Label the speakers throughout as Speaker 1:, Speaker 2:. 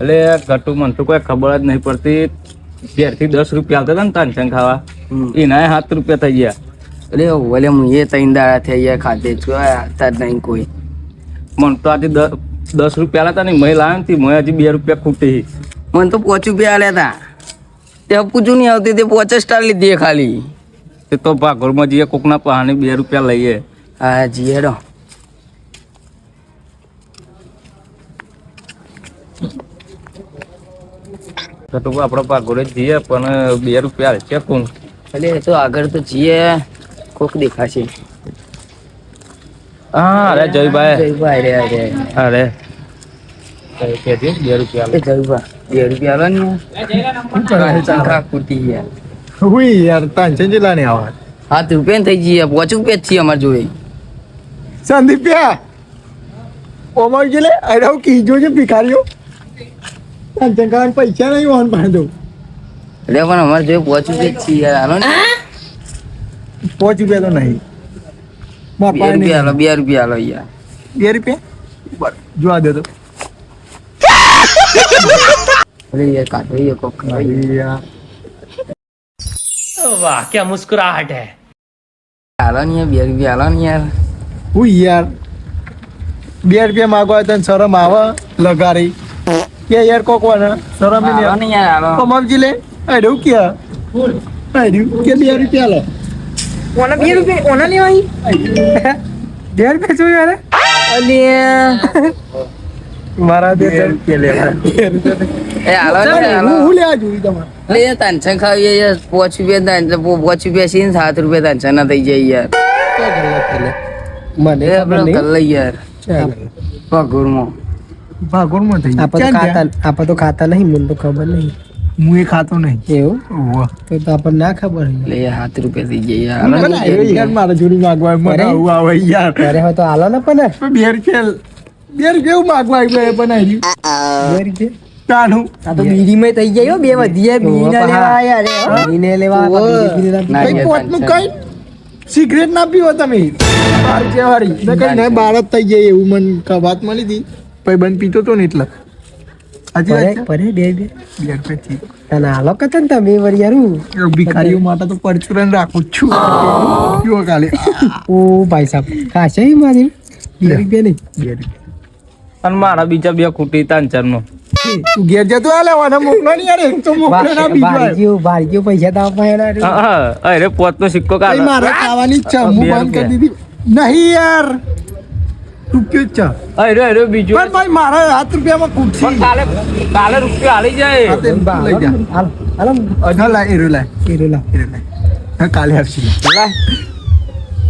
Speaker 1: એટલે ઘટું મને તો કોઈ ખબર જ નહીં પડતી. ઘેરથી દસ રૂપિયા આવતા હતા ને તાનસંગ ખાવા. એના સાત રૂપિયા થઈ ગયા.
Speaker 2: અરે ઓલે હું એ ત્રણ દાડા થઈ ગયા ખાતે છું આવતા જ નહીં કોઈ.
Speaker 1: મને તો આજે દસ રૂપિયા લેતા હતા ને મેં લાવ્યો ને મેં હજી બે રૂપિયા ખૂટી
Speaker 2: મને તો પોચ રૂપિયા આલ્યા હતા તે પૂછું નહીં આવતી તે પોચ સ્ટાર લીધી ખાલી.
Speaker 1: તે તો ભાગોળમાં જઈએ કોકના પહાને બે રૂપિયા લઈએ.
Speaker 2: હા જી
Speaker 1: ઘટુ આપડે ભાગોળે જઈએ પણ બે રૂપિયા હાલશે કોણ
Speaker 2: એટલે એ તો આગળ તો જઈએ. કોક દેખાશે.
Speaker 1: હા અરે જયભાઈ.
Speaker 2: જયભાઈ રે અરે
Speaker 1: અરે કેજી બે રૂપિયા
Speaker 2: એ જયભાઈ. બે રૂપિયા આવે ને. ચંખા કૂટી ગયા.
Speaker 3: હુઈ યાર તાંચન જેલા ને આવા.
Speaker 2: હાથ પેન થઈ જઈએ પોચ રૂપિયા જ છીએ અમારે જોડે.
Speaker 3: સંદીપ્યા ઓમર ગેલે અરે કીજો છે ભિખારીઓ. કાન પૈસા નહીં વાહન પાડો
Speaker 2: એટલે પણ અમારે જોડે પોચ રૂપિયા જ છીએ યાર. હાલો ને.
Speaker 3: પાંચ રૂપિયા તો નહીં.
Speaker 2: બે રૂપિયા હાલો બે રૂપિયા આલો યાર.
Speaker 3: બે રૂપિયા? જોવા દે તો.
Speaker 2: અરે યાર કાઢો યાર કોક ખવાઈ
Speaker 3: યાર.
Speaker 2: આલો ને યાર બે રૂપિયા હાલો ને યાર.
Speaker 3: હું યાર. બે રૂપિયા માગવા તને શરમ આવે? લગારી કે યાર કોક વાના શરમ નહીં
Speaker 2: આલો
Speaker 3: કમાવજી લે અરે કે અરે કે બે રૂપિયા લો. ઓના બે રૂપિયા ઓના લેવાય બે રૂપિયા શું યાર?
Speaker 2: અલે.
Speaker 3: મારા દે
Speaker 1: બે રૂપિયા લેવા
Speaker 2: એ આલો ને
Speaker 3: હું લેવા જોઈ તમારે.
Speaker 2: યાર તાનસન ખાવીએ યાર. પોચ રૂપિયા તાન પોચ રૂપિયા છે ને સાત રૂપિયા તાનસન ના થઈ જાય યાર.
Speaker 3: મને
Speaker 2: કર લઈ યાર. પગુરમાં
Speaker 3: ભાગોળમાં થઈ
Speaker 4: આપણે તો ખાતા આપણે તો ખાતા નહીં મને તો ખબર નહીં.
Speaker 3: હું એ ખાતો નહીં.
Speaker 4: એવું?
Speaker 3: ઓહો
Speaker 4: તો તો આપણને ના ખબર
Speaker 2: લે હાથ રૂપિયા થઈ ગયા યાર. રૂપિયા.
Speaker 3: મારા જોડી માગવા મને આવું આવે યાર.
Speaker 4: અરે હવે તો આલો ને પણ.
Speaker 3: બે રૂપિયા બે રૂપિયા માગવા આવ્યું એ બનાવી
Speaker 4: બે રીતે
Speaker 3: તાનું.
Speaker 4: આ તો બીડીમાં થઈ જાય બે વધી જાય લેવા આયા રે બીડીને લેવા
Speaker 3: કઈ પોતનું કઈ સિગરેટ ના પીવો તમે? બાર જેવારી કઈ ના બાર જ થઈ જાય એવું મને વાત મળી હતી. પછી બંધ પીતો તો ને એટલે. હજી
Speaker 4: પરે
Speaker 3: વાત છે?
Speaker 4: પરે બે બે.
Speaker 3: બે રૂપિયા થી.
Speaker 4: આલો કતન તમે વળી
Speaker 3: ભિખારીઓ માટે તો પરચુરન રાખું છું. પીવો કાલે
Speaker 4: ઓ ભાઈ સાહેબ ખાશે મારી બે રૂપિયા નહીં.
Speaker 3: બે રૂપિયા.
Speaker 1: અને મારા બીજા બે ખૂટી તાંચર નો
Speaker 3: તું ઘેર જતો આ લેવાના મોકલો ને યાર એક તો મોકલો ના બીજો આવ્યો.
Speaker 4: ભારજીઓ ભારજીઓ પૈસા તો
Speaker 1: અરે પોત નો સિક્કો કાઢ.
Speaker 3: મારે ખાવાની ઈચ્છા હું બંધ કરી દીધી. નહીં યાર. રૂપિયો જ ચા?
Speaker 1: અરે અરે બીજું
Speaker 3: પણ ભાઈ મારા હાથ રૂપિયામાં
Speaker 1: પણ કાલે કાલે રૂપિયો હાલી જાય.
Speaker 3: લઈ જા.
Speaker 4: હાલ હાલ.
Speaker 3: અઢા લાય એરો લાય
Speaker 4: એરો લા.
Speaker 3: એરું લાય હા કાલે આપશે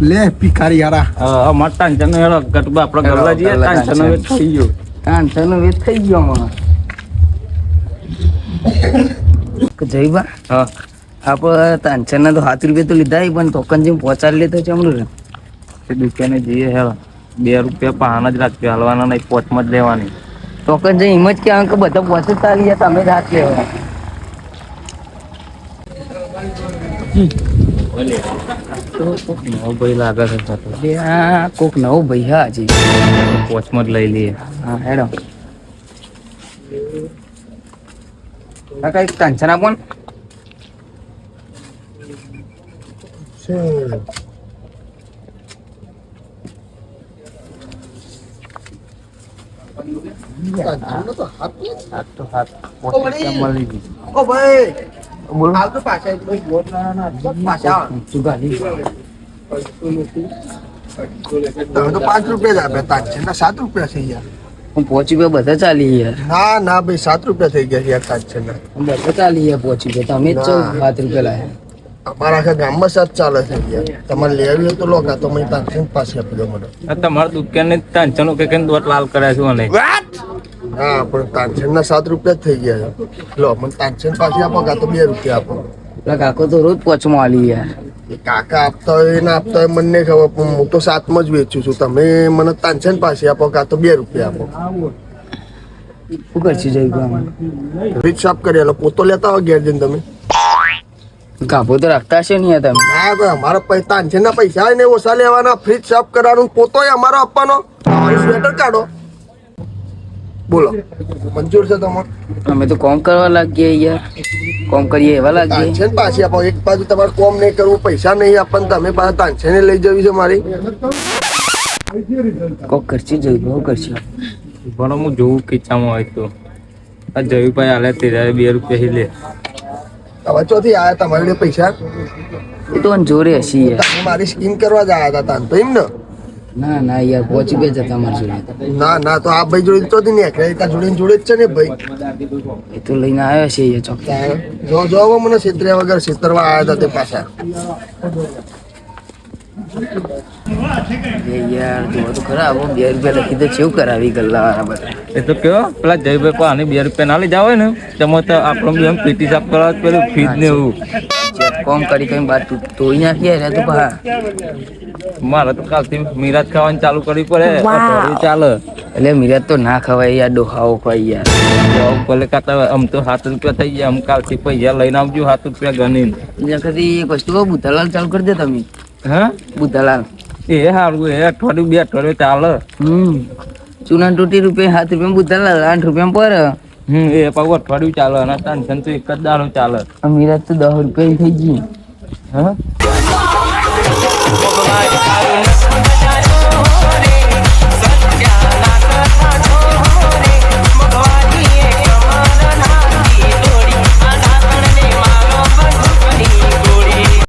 Speaker 3: લે. ભિખારી યારા.
Speaker 1: અમાર તાંચર નો હેરો ગટબા આપડે
Speaker 2: હેરો,
Speaker 1: ગરવા જઈએ
Speaker 2: ગરવા
Speaker 1: તાંચર નો
Speaker 2: તાંચર.
Speaker 1: થઈ ગયો.
Speaker 2: તાનસન નો વેચ થઈ ગયો અમારે. જયબા
Speaker 1: હા.
Speaker 2: આપણે તો સાત રૂપિયા તો લીધા પણ ટોકન જેમ પહોંચાડી લેતો છે હમણાં.
Speaker 1: દુકાને જઈએ હેરો બે રૂપિયા પાન જ રાખજો હાલવાના નહીં પોચમાં જ લેવાની
Speaker 2: ટોકન જે એમ જ કે બધા પહોંચે જ ચાલી જાય તમે જ હાથ લેવા
Speaker 1: નવો ભાઈ લાગે છે.
Speaker 2: કોક નવો ભાઈ હા હજી
Speaker 1: પોચમાં જ લઈ લઈએ.
Speaker 2: હા હેડો. કાકા એક ટેન્શન આપો ને
Speaker 1: હાથ તો હાથ પોચ રૂપિયા મળી ગઈ
Speaker 3: ઓ ભાઈ
Speaker 1: બોલો
Speaker 3: હાલ તો પાછા એક ભાઈ ગોળ ના ના પાછા આવો.
Speaker 2: તું ગાલી
Speaker 3: તમે તો પાંચ રૂપિયા જ આપ્યા તાજ છે. ના સાત રૂપિયા થઈ ગયા
Speaker 2: હું પહોંચી ગયો બધા ચાલી યાર.
Speaker 3: ના ના ભાઈ સાત રૂપિયા થઈ ગયા છે યાર તાજ છે ના.
Speaker 2: બધા ચાલી ગયા પહોંચી ગયો. તમે જ સાત રૂપિયા લાયા.
Speaker 3: અમારા આખા ગામમાં સાત ચાલે છે યાર. તમારે લેવી તો લો કાં તો મેં તાજ પાસે આપી દો મને.
Speaker 1: આ તમારા દુકાને તાંચર નો કેમ દોટ લાલ કર્યા છે અને
Speaker 3: હા પણ તાનસેન ના સાત રૂપિયા જ થઈ ગયા છે. લો મને તાનસેન પાસે આપો કાં તો બે રૂપિયા આપો.
Speaker 2: એટલે કાકો તો રોજ પોચમાં આલી યાર.
Speaker 3: કાકા આપતા હોય ને આપતા હોય મને ખબર પણ હું તો સાતમાં જ વેચું છું. તમે મને તાનસેન પાસે આપો કાં તો બે રૂપિયા આપો.
Speaker 2: શું કરશે જઈ ગયો
Speaker 3: રીત સાફ કરી લો પોતો લેતા હોય ઘેર જઈને તમે.
Speaker 2: કાપો તો રાખતા છે નહીં તમે?
Speaker 3: ના તો અમારા પૈસા તાનસેન ના પૈસા ને ઓછા લેવાના ફ્રીજ સાફ કરવાનું પોતોય અમારો આપવાનો. સ્વેટર કાઢો.
Speaker 5: બોલો. મંજૂર છે તમારે?
Speaker 2: અમે તો કોમ કરવા લાગીએ યાર. કોમ કરીએ એવા લાગીએ.
Speaker 5: તાનસેન પાછી આપો. એક બાજુ તમારે કોમ નહીં કરવું પૈસા નહીં આપવાનું તમે પાછા તાનસેને લઈ જવી છે મારી.
Speaker 2: કોક કરશે જોઈ બહુ કરશે.
Speaker 1: પણ હું જોઉં ખીચામાં હોય તો. આ જયુભાઈ હાલે તેરા બે રૂપિયા લે.
Speaker 5: હવે ચોથી આયા તમારે પૈસા?
Speaker 2: એ તો જોરે હશી
Speaker 5: મારી સ્કીમ કરવા જ આવ્યા હતા તાન તો એમ ને?
Speaker 2: ના ના યાર પહોંચી બે જતા મારી જોડે.
Speaker 5: ના ના તો આ ભાઈ જોડે તો નહીં એકલા તાર જોડે જોડે જ છે ને ભાઈ.
Speaker 2: એ તો લઈને આવ્યો છે એ ચોક.
Speaker 5: જો જો મને છેતર્યા વગર છેતરવા આયા હતા તે પાછા.
Speaker 2: યાર જો તો ખરા આવો બે રૂપિયા લખી દે કેવું કરાવી ગલ્લા બધા?
Speaker 1: એ તો કયો પેલા જયુભાઈ પાસે બે રૂપિયા ના લઈ જાવ ને તેમાં તો આપણો બી એમ પીટી સાફ કરવા પેલું ફીજ ને એવું.
Speaker 2: કોમ કરી કઈ બાર તું તોડી નાખી યાર તો પા
Speaker 1: મારે તો કાલથી મિરાજ ખાવાનું ચાલુ કરવી પડે. ચાલે.
Speaker 2: એટલે મિરાજ તો ના ખવાય યાર ડોહાઓ ખવાય યાર.
Speaker 1: ભલે કાતા આમ તો સાત રૂપિયા થઈ ગયા આમ કાલથી પૈસા લઈને આવજો સાત રૂપિયા ગણીને.
Speaker 2: ને કદી એક વસ્તુ કહું બુધાલાલ ચાલુ કરી દે તમે.
Speaker 1: હા?
Speaker 2: બુધાલાલ
Speaker 1: એ સારું એ અઠવાડિયું બે અઠવાડિયું ચાલે.
Speaker 2: હમ. ચૂના તૂટી રૂપિયા સાત રૂપિયા બુધાલાલ આઠ રૂપિયા પર.
Speaker 1: હમ એ પગવટ અઠવાડિયું ચાલે અને ટેન્શન તો એક જ દાડો ચાલે.
Speaker 2: આ તો દસ રૂપિયા થઈ ગઈ
Speaker 1: હા?